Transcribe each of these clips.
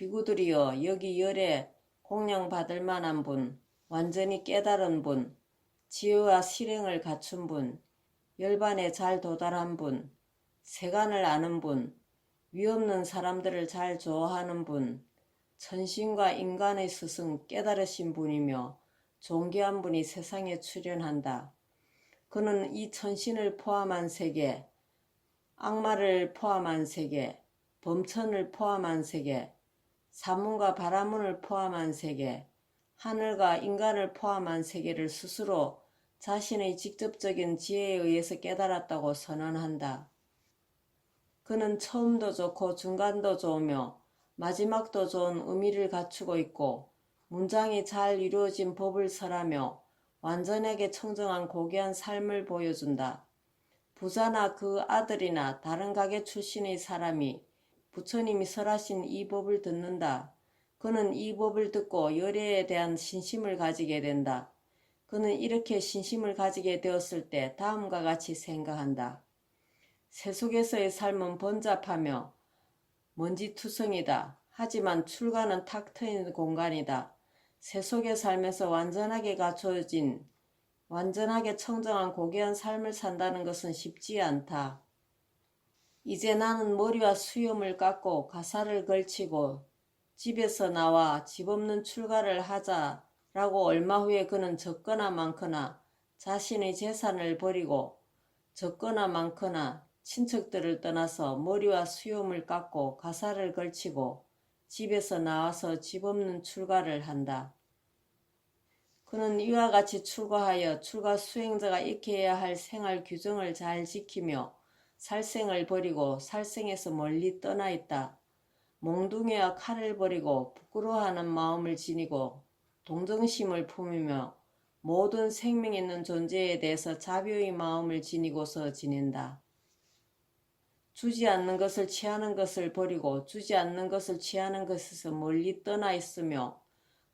비구들이여 여기 열에 공양 받을 만한 분, 완전히 깨달은 분, 지혜와 실행을 갖춘 분, 열반에 잘 도달한 분, 세간을 아는 분, 위없는 사람들을 잘 좋아하는 분, 천신과 인간의 스승 깨달으신 분이며 존귀한 분이 세상에 출현한다. 그는 이 천신을 포함한 세계, 악마를 포함한 세계, 범천을 포함한 세계, 사문과 바라문을 포함한 세계, 하늘과 인간을 포함한 세계를 스스로 자신의 직접적인 지혜에 의해서 깨달았다고 선언한다. 그는 처음도 좋고 중간도 좋으며 마지막도 좋은 의미를 갖추고 있고 문장이 잘 이루어진 법을 설하며 완전하게 청정한 고귀한 삶을 보여준다. 부자나 그 아들이나 다른 가게 출신의 사람이 부처님이 설하신 이 법을 듣는다. 그는 이 법을 듣고 열애에 대한 신심을 가지게 된다. 그는 이렇게 신심을 가지게 되었을 때 다음과 같이 생각한다. 세속에서의 삶은 번잡하며 먼지투성이다. 하지만 출가는 탁 트인 공간이다. 세속의 삶에서 완전하게 갖춰진 완전하게 청정한 고귀한 삶을 산다는 것은 쉽지 않다. 이제 나는 머리와 수염을 깎고 가사를 걸치고 집에서 나와 집 없는 출가를 하자라고 얼마 후에 그는 적거나 많거나 자신의 재산을 버리고 적거나 많거나 친척들을 떠나서 머리와 수염을 깎고 가사를 걸치고 집에서 나와서 집 없는 출가를 한다. 그는 이와 같이 출가하여 출가 수행자가 익혀야 할 생활 규정을 잘 지키며 살생을 버리고 살생에서 멀리 떠나 있다. 몽둥이와 칼을 버리고 부끄러워하는 마음을 지니고 동정심을 품으며 모든 생명 있는 존재에 대해서 자비의 마음을 지니고서 지낸다. 주지 않는 것을 취하는 것을 버리고 주지 않는 것을 취하는 것에서 멀리 떠나 있으며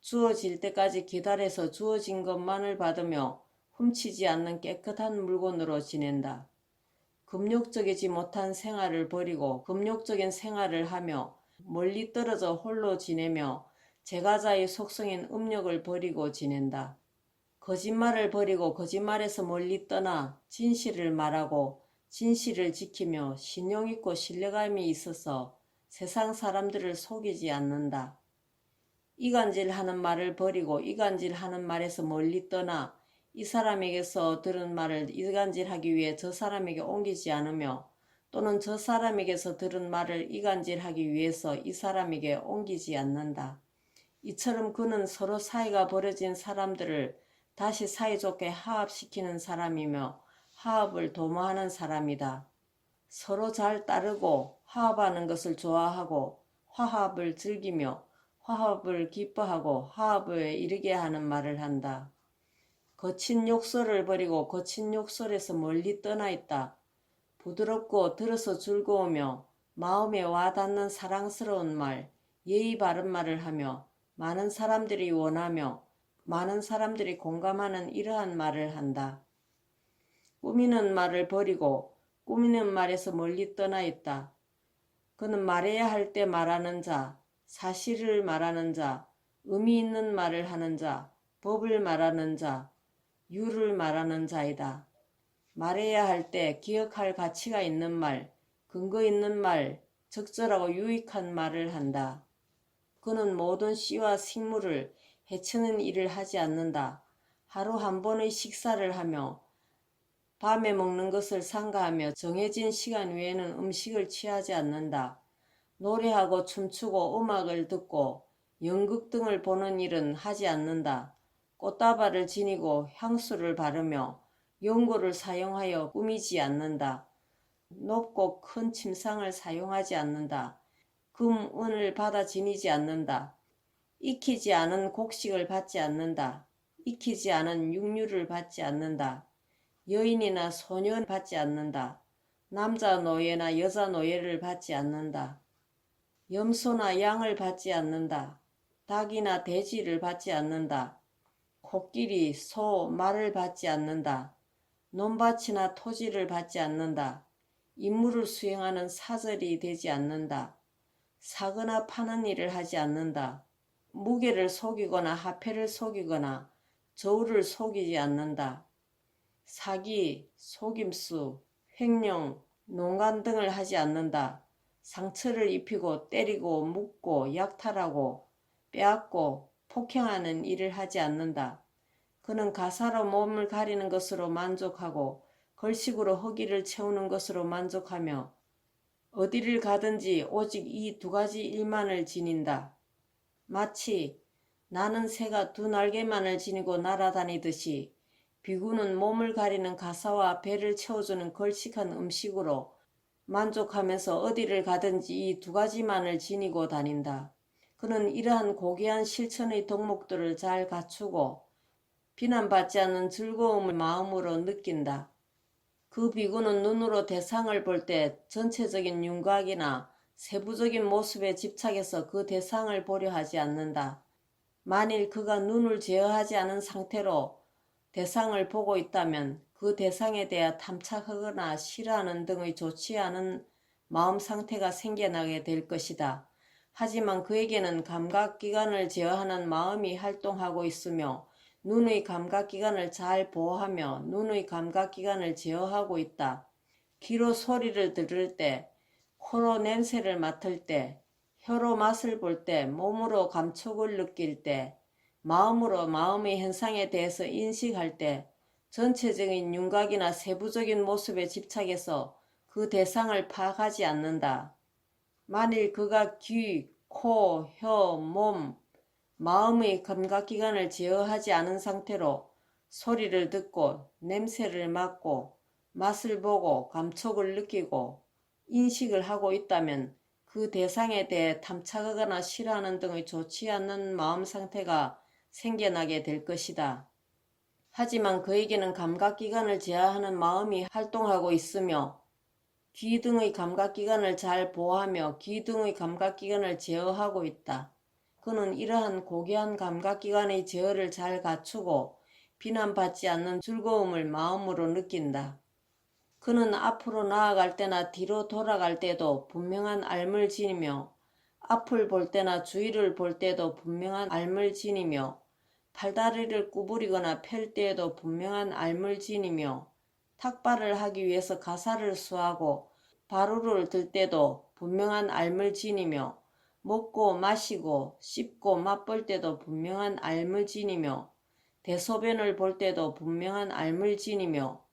주어질 때까지 기다려서 주어진 것만을 받으며 훔치지 않는 깨끗한 물건으로 지낸다. 금욕적이지 못한 생활을 버리고 금욕적인 생활을 하며 멀리 떨어져 홀로 지내며 제가자의 속성인 음욕을 버리고 지낸다. 거짓말을 버리고 거짓말에서 멀리 떠나 진실을 말하고 진실을 지키며 신용 있고 신뢰감이 있어서 세상 사람들을 속이지 않는다. 이간질 하는 말을 버리고 이간질 하는 말에서 멀리 떠나 이 사람에게서 들은 말을 이간질하기 위해 저 사람에게 옮기지 않으며 또는 저 사람에게서 들은 말을 이간질하기 위해서 이 사람에게 옮기지 않는다. 이처럼 그는 서로 사이가 벌어진 사람들을 다시 사이좋게 화합시키는 사람이며 화합을 도모하는 사람이다. 서로 잘 따르고 화합하는 것을 좋아하고 화합을 즐기며 화합을 기뻐하고 화합에 이르게 하는 말을 한다. 거친 욕설을 버리고 거친 욕설에서 멀리 떠나 있다. 부드럽고 들어서 즐거우며 마음에 와닿는 사랑스러운 말, 예의 바른 말을 하며 많은 사람들이 원하며 많은 사람들이 공감하는 이러한 말을 한다. 꾸미는 말을 버리고 꾸미는 말에서 멀리 떠나 있다. 그는 말해야 할 때 말하는 자, 사실을 말하는 자, 의미 있는 말을 하는 자, 법을 말하는 자, 유를 말하는 자이다. 말해야 할 때 기억할 가치가 있는 말, 근거 있는 말, 적절하고 유익한 말을 한다. 그는 모든 씨와 식물을 해치는 일을 하지 않는다. 하루 한 번의 식사를 하며 밤에 먹는 것을 상가하며 정해진 시간 외에는 음식을 취하지 않는다. 노래하고 춤추고 음악을 듣고 연극 등을 보는 일은 하지 않는다. 꽃다발을 지니고 향수를 바르며 연고를 사용하여 꾸미지 않는다. 높고 큰 침상을 사용하지 않는다. 금, 은을 받아 지니지 않는다. 익히지 않은 곡식을 받지 않는다. 익히지 않은 육류를 받지 않는다. 여인이나 소년 받지 않는다. 남자 노예나 여자 노예를 받지 않는다. 염소나 양을 받지 않는다. 닭이나 돼지를 받지 않는다. 코끼리, 소, 말을 받지 않는다. 논밭이나 토지를 받지 않는다. 임무를 수행하는 사절이 되지 않는다. 사거나 파는 일을 하지 않는다. 무게를 속이거나 화폐를 속이거나 저울을 속이지 않는다. 사기, 속임수, 횡령, 농간 등을 하지 않는다. 상처를 입히고 때리고 묻고 약탈하고 빼앗고 폭행하는 일을 하지 않는다. 그는 가사로 몸을 가리는 것으로 만족하고 걸식으로 허기를 채우는 것으로 만족하며 어디를 가든지 오직 이 두 가지 일만을 지닌다. 마치 나는 새가 두 날개만을 지니고 날아다니듯이 비구는 몸을 가리는 가사와 배를 채워주는 걸식한 음식으로 만족하면서 어디를 가든지 이 두 가지만을 지니고 다닌다. 그는 이러한 고귀한 실천의 덕목들을 잘 갖추고 비난받지 않는 즐거움을 마음으로 느낀다. 그 비구는 눈으로 대상을 볼 때 전체적인 윤곽이나 세부적인 모습에 집착해서 그 대상을 보려 하지 않는다. 만일 그가 눈을 제어하지 않은 상태로 대상을 보고 있다면 그 대상에 대해 탐착하거나 싫어하는 등의 좋지 않은 마음 상태가 생겨나게 될 것이다. 하지만 그에게는 감각기관을 제어하는 마음이 활동하고 있으며 눈의 감각기관을 잘 보호하며 눈의 감각기관을 제어하고 있다. 귀로 소리를 들을 때, 코로 냄새를 맡을 때, 혀로 맛을 볼 때, 몸으로 감촉을 느낄 때, 마음으로 마음의 현상에 대해서 인식할 때, 전체적인 윤곽이나 세부적인 모습에 집착해서 그 대상을 파악하지 않는다. 만일 그가 귀, 코, 혀, 몸, 마음의 감각기관을 제어하지 않은 상태로 소리를 듣고 냄새를 맡고 맛을 보고 감촉을 느끼고 인식을 하고 있다면 그 대상에 대해 탐착하거나 싫어하는 등의 좋지 않는 마음 상태가 생겨나게 될 것이다. 하지만 그에게는 감각기관을 제어하는 마음이 활동하고 있으며 귀 등의 감각기관을 잘 보호하며 귀 등의 감각기관을 제어하고 있다. 그는 이러한 고귀한 감각기관의 제어를 잘 갖추고 비난받지 않는 즐거움을 마음으로 느낀다. 그는 앞으로 나아갈 때나 뒤로 돌아갈 때도 분명한 알을 지니며 앞을 볼 때나 주위를 볼 때도 분명한 알을 지니며 팔다리를 구부리거나 펼 때에도 분명한 알을 지니며 탁발을 하기 위해서 가사를 수하고 바루를 들 때도 분명한 알을 지니며 먹고 마시고 씹고 맛볼 때도 분명한 알을 지니며 대소변을 볼 때도 분명한 알을 지니며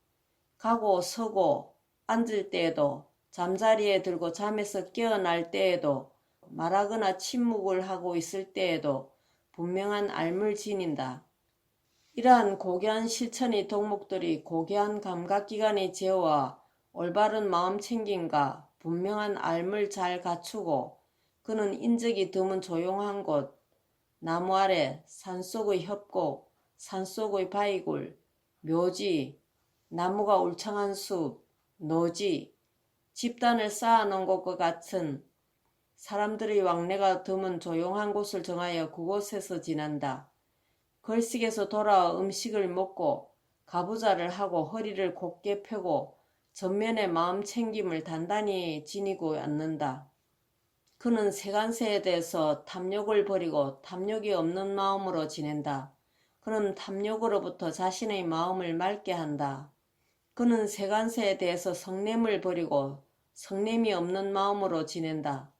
가고 서고 앉을 때에도 잠자리에 들고 잠에서 깨어날 때에도 말하거나 침묵을 하고 있을 때에도 분명한 알을 지닌다. 이러한 고귀한 실천의 덕목들이 고귀한 감각기관의 제어와 올바른 마음 챙김과 분명한 알을 잘 갖추고 그는 인적이 드문 조용한 곳, 나무 아래, 산속의 협곡, 산속의 바위굴, 묘지, 나무가 울창한 숲, 노지, 집단을 쌓아놓은 곳과 같은 사람들의 왕래가 드문 조용한 곳을 정하여 그곳에서 지난다. 걸식에서 돌아와 음식을 먹고 가부좌를 하고 허리를 곧게 펴고 전면에 마음 챙김을 단단히 지니고 앉는다. 그는 세간세에 대해서 탐욕을 버리고 탐욕이 없는 마음으로 지낸다. 그는 탐욕으로부터 자신의 마음을 맑게 한다. 그는 세간세에 대해서 성냄을 버리고 성냄이 없는 마음으로 지낸다.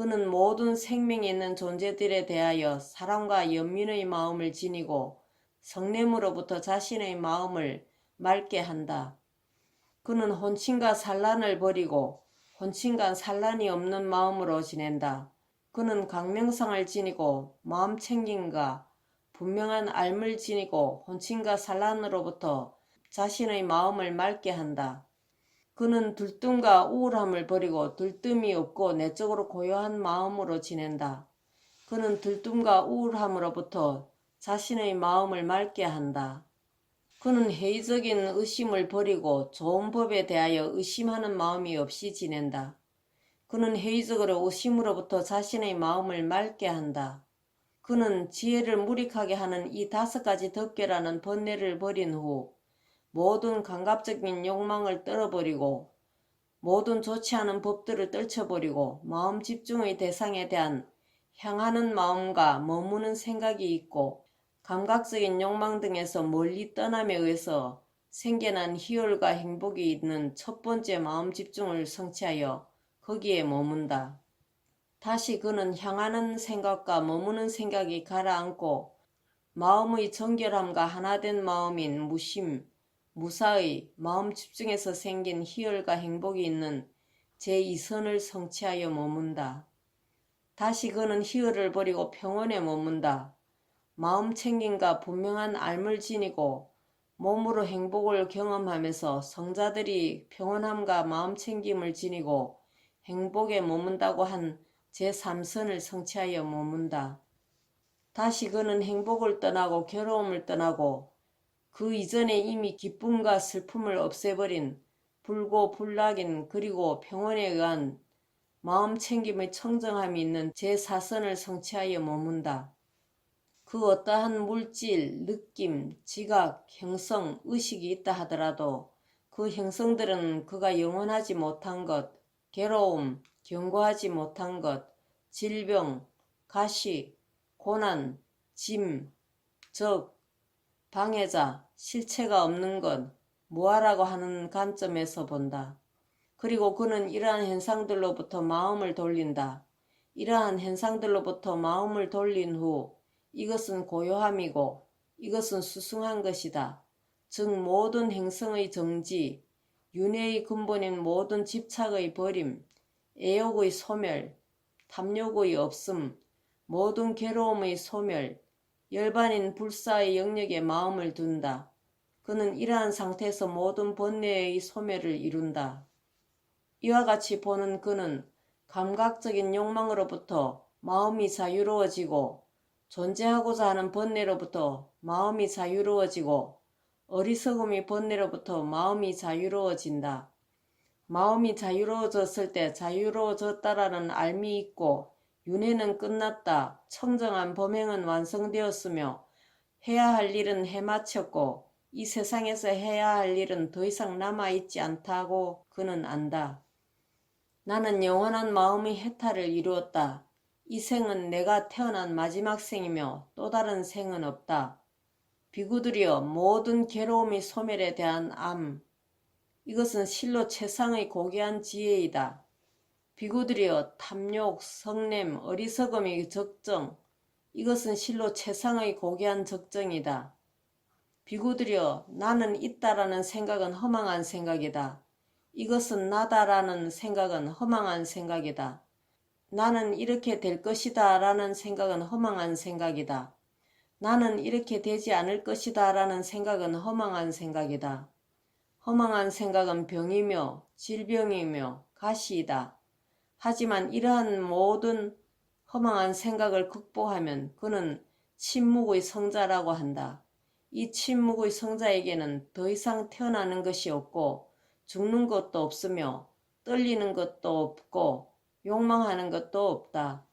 그는 모든 생명이 있는 존재들에 대하여 사랑과 연민의 마음을 지니고 성냄으로부터 자신의 마음을 맑게 한다. 그는 혼친과 산란을 버리고 혼친과 산란이 없는 마음으로 지낸다. 그는 강명상을 지니고 마음 챙김과 분명한 알을 지니고 혼친과 산란으로부터 자신의 마음을 맑게 한다. 그는 들뜸과 우울함을 버리고 들뜸이 없고 내적으로 고요한 마음으로 지낸다. 그는 들뜸과 우울함으로부터 자신의 마음을 맑게 한다. 그는 회의적인 의심을 버리고 좋은 법에 대하여 의심하는 마음이 없이 지낸다. 그는 회의적으로 의심으로부터 자신의 마음을 맑게 한다. 그는 지혜를 무익하게 하는 이 다섯 가지 덕계라는 번뇌를 버린 후 모든 감각적인 욕망을 떨어버리고 모든 좋지 않은 법들을 떨쳐버리고 마음 집중의 대상에 대한 향하는 마음과 머무는 생각이 있고 감각적인 욕망 등에서 멀리 떠남에 의해서 생겨난 희열과 행복이 있는 첫 번째 마음 집중을 성취하여 거기에 머문다. 다시 그는 향하는 생각과 머무는 생각이 가라앉고 마음의 정결함과 하나된 마음인 무심, 무사의 마음 집중에서 생긴 희열과 행복이 있는 제2선을 성취하여 머문다. 다시 그는 희열을 버리고 평온에 머문다. 마음 챙김과 분명한 알을 지니고 몸으로 행복을 경험하면서 성자들이 평온함과 마음 챙김을 지니고 행복에 머문다고 한 제3선을 성취하여 머문다. 다시 그는 행복을 떠나고 괴로움을 떠나고 그 이전에 이미 기쁨과 슬픔을 없애버린 불고 불락인 그리고 평온에 의한 마음 챙김의 청정함이 있는 제4선을 성취하여 머문다. 그 어떠한 물질, 느낌, 지각, 형성, 의식이 있다 하더라도 그 형성들은 그가 영원하지 못한 것, 괴로움, 견고하지 못한 것, 질병, 가시, 고난, 짐, 적, 방해자, 실체가 없는 것, 무아라고 하는 관점에서 본다. 그리고 그는 이러한 현상들로부터 마음을 돌린다. 이러한 현상들로부터 마음을 돌린 후 이것은 고요함이고 이것은 수승한 것이다. 즉 모든 행성의 정지, 윤회의 근본인 모든 집착의 버림, 애욕의 소멸, 탐욕의 없음, 모든 괴로움의 소멸, 열반인 불사의 영역에 마음을 둔다. 그는 이러한 상태에서 모든 번뇌의 소멸을 이룬다. 이와 같이 보는 그는 감각적인 욕망으로부터 마음이 자유로워지고 존재하고자 하는 번뇌로부터 마음이 자유로워지고 어리석음이 번뇌로부터 마음이 자유로워진다. 마음이 자유로워졌을 때 자유로워졌다라는 알미 있고 윤회는 끝났다. 청정한 범행은 완성되었으며 해야 할 일은 해마쳤고 이 세상에서 해야 할 일은 더 이상 남아있지 않다고 그는 안다. 나는 영원한 마음의 해탈을 이루었다. 이 생은 내가 태어난 마지막 생이며 또 다른 생은 없다. 비구들이여 모든 괴로움의 소멸에 대한 암. 이것은 실로 최상의 고귀한 지혜이다. 비구들이여 탐욕, 성냄, 어리석음의 적정. 이것은 실로 최상의 고귀한 적정이다. 비구들이여 나는 있다라는 생각은 허망한 생각이다. 이것은 나다라는 생각은 허망한 생각이다. 나는 이렇게 될 것이다 라는 생각은 허망한 생각이다. 나는 이렇게 되지 않을 것이다 라는 생각은 허망한 생각이다. 허망한 생각은 병이며 질병이며 가시이다. 하지만 이러한 모든 허망한 생각을 극복하면 그는 침묵의 성자라고 한다. 이 침묵의 성자에게는 더 이상 태어나는 것이 없고 죽는 것도 없으며 떨리는 것도 없고 욕망하는 것도 없다.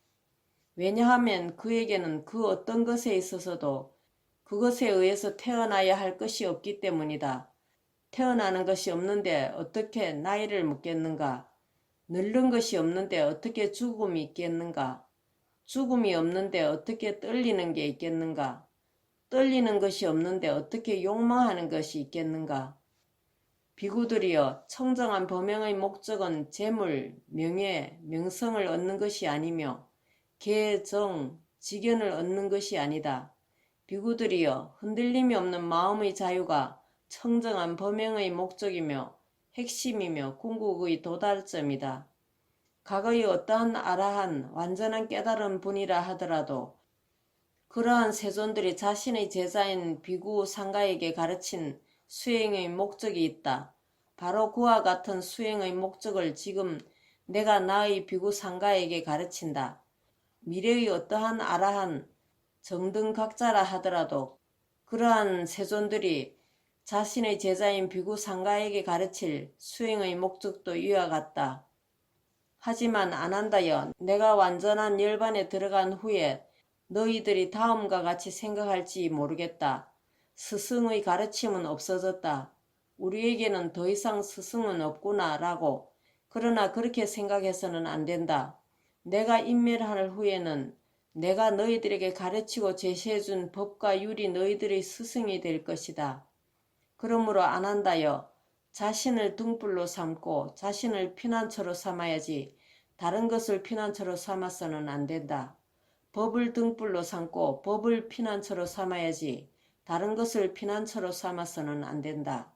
왜냐하면 그에게는 그 어떤 것에 있어서도 그것에 의해서 태어나야 할 것이 없기 때문이다. 태어나는 것이 없는데 어떻게 나이를 묻겠는가? 늙는 것이 없는데 어떻게 죽음이 있겠는가? 죽음이 없는데 어떻게 떨리는 게 있겠는가? 떨리는 것이 없는데 어떻게 욕망하는 것이 있겠는가? 비구들이여 청정한 범행의 목적은 재물, 명예, 명성을 얻는 것이 아니며 개 정, 직연을 얻는 것이 아니다. 비구들이여 흔들림이 없는 마음의 자유가 청정한 범행의 목적이며 핵심이며 궁극의 도달점이다. 과거의 어떠한 아라한 완전한 깨달은 분이라 하더라도 그러한 세존들이 자신의 제자인 비구 상가에게 가르친 수행의 목적이 있다. 바로 그와 같은 수행의 목적을 지금 내가 나의 비구 상가에게 가르친다. 미래의 어떠한 아라한 정등각자라 하더라도 그러한 세존들이 자신의 제자인 비구 상가에게 가르칠 수행의 목적도 이와 같다. 하지만 안한다여 내가 완전한 열반에 들어간 후에 너희들이 다음과 같이 생각할지 모르겠다. 스승의 가르침은 없어졌다. 우리에게는 더 이상 스승은 없구나 라고 그러나 그렇게 생각해서는 안 된다. 내가 인멸할 후에는 내가 너희들에게 가르치고 제시해준 법과 율이 너희들의 스승이 될 것이다. 그러므로 안 한다여 자신을 등불로 삼고 자신을 피난처로 삼아야지 다른 것을 피난처로 삼아서는 안 된다. 법을 등불로 삼고 법을 피난처로 삼아야지 다른 것을 피난처로 삼아서는 안 된다.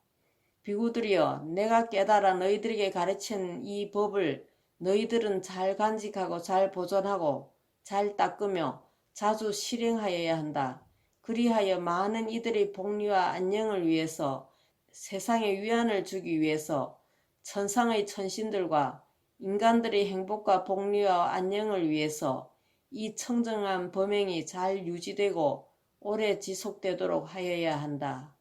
비구들이여 내가 깨달아 너희들에게 가르친 이 법을 너희들은 잘 간직하고 잘 보존하고 잘 닦으며 자주 실행하여야 한다. 그리하여 많은 이들의 복리와 안녕을 위해서 세상에 위안을 주기 위해서 천상의 천신들과 인간들의 행복과 복리와 안녕을 위해서 이 청정한 범행이 잘 유지되고 오래 지속되도록 하여야 한다.